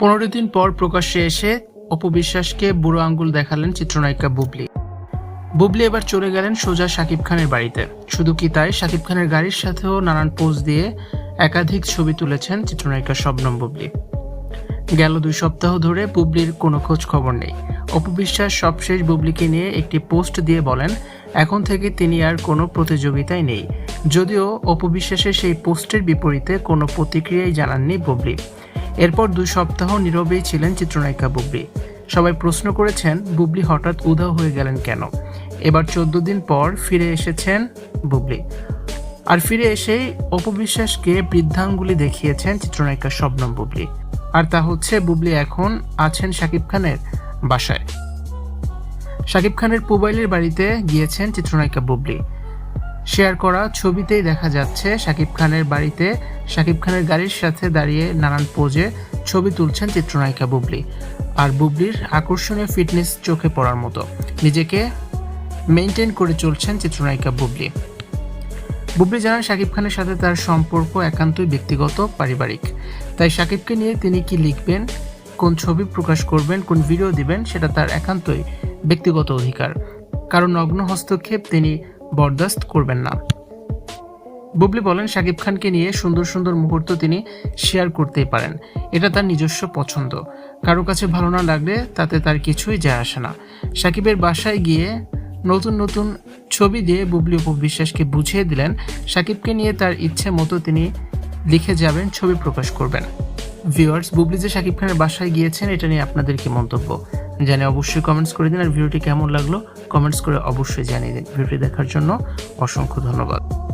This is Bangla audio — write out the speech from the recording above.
পনেরো দিন পর প্রকাশ্যে এসে অপবিশ্বাসকে বুড়ো আঙ্গুল দেখালেন চিত্রনায়িকা বুবলি। বুবলি এবার চলে গেলেন সোজা শাকিব খানের বাড়িতে। শুধু কি তাই? শাকিব খানের গাড়ির সাথেও নানান পোজ দিয়ে একাধিক ছবি তুলেছেন চিত্রনায়িকা শবনম বুবলি। গেল দুই সপ্তাহ ধরে বুবলির কোনো খোঁজ খবর নেই। অপবিশ্বাস সবশেষ বুবলিকে নিয়ে একটি পোস্ট দিয়ে বলেন, এখন থেকে তিনি আর কোনো প্রতিযোগিতায় নেই। যদিও অপবিশ্বাসের সেই পোস্টের বিপরীতে কোনো প্রতিক্রিয়াই জানাননি বুবলি। এরপর দুই সপ্তাহ নীরবেই ছিলেন চিত্রনায়িকা বুবলি। সবাই প্রশ্ন করেছেন, বুবলি হঠাৎ উধাও হয়ে গেলেন কেন? এবার চোদ্দ দিন পর ফিরে এসেছেন বুবলি। আর ফিরে এসেই অপবিশ্বাসকে বৃদ্ধাঙ্গুলি দেখিয়েছেন চিত্রনায়িকা শবনম বুবলি। আর তা হচ্ছে, বুবলি এখন আছেন শাকিব খানের বাসায়। শাকিব খানের পুবাইলের বাড়িতে গিয়েছেন চিত্রনায়িকা বুবলি। শেয়ার করা ছবিতেই দেখা যাচ্ছে শাকিব খানের বাড়িতে শাকিব খানের গাড়ির সাথে দাঁড়িয়ে নানান পোজে ছবি তুলছেন চিত্রনায়িকা বুবলি। আর বুবলির আকর্ষণীয় ফিটনেস চোখে পড়ার মতো। নিজেকে মেনটেন করে চলছেন চিত্রনায়িকা বুবলি। বুবলি জানান, শাকিব খানের সাথে তার সম্পর্ক একান্তই ব্যক্তিগত, পারিবারিক। তাই শাকিবকে নিয়ে তিনি কি লিখবেন, কোন ছবি প্রকাশ করবেন, কোন ভিডিও দিবেন, সেটা তার একান্তই ব্যক্তিগত অধিকার। কারণ নগ্ন হস্তক্ষেপ তিনি বরদাস্ত করবেন না। বুবলি বলেন শাকিব খানকে নিয়ে সুন্দর সুন্দর মুহূর্ত তিনি শেয়ার করতেই পারেন। এটা তার নিজস্ব পছন্দ। কারও কাছে ভালো না লাগলে তাতে তার কিছুই যায় আসে না। সাকিবের বাসায় গিয়ে নতুন নতুন ছবি দিয়ে বুবলি উপবিশ্বাসকে বুঝিয়ে দিলেন, সাকিবকে নিয়ে তার ইচ্ছে মতো তিনি লিখে যাবেন, ছবি প্রকাশ করবেন। ভিউয়ার্স, বুবলি যে শাকিব খানের বাসায় গিয়েছেন, এটা নিয়ে আপনাদের কি মন্তব্য? জানে অবশ্যই কমেন্টস করে দিন। আর ভিডিওটি কেমন লাগল? কমেন্টস করে অবশ্যই জানিয়ে দিন। ভিডিওটি দেখার জন্য অসংখ্য ধন্যবাদ।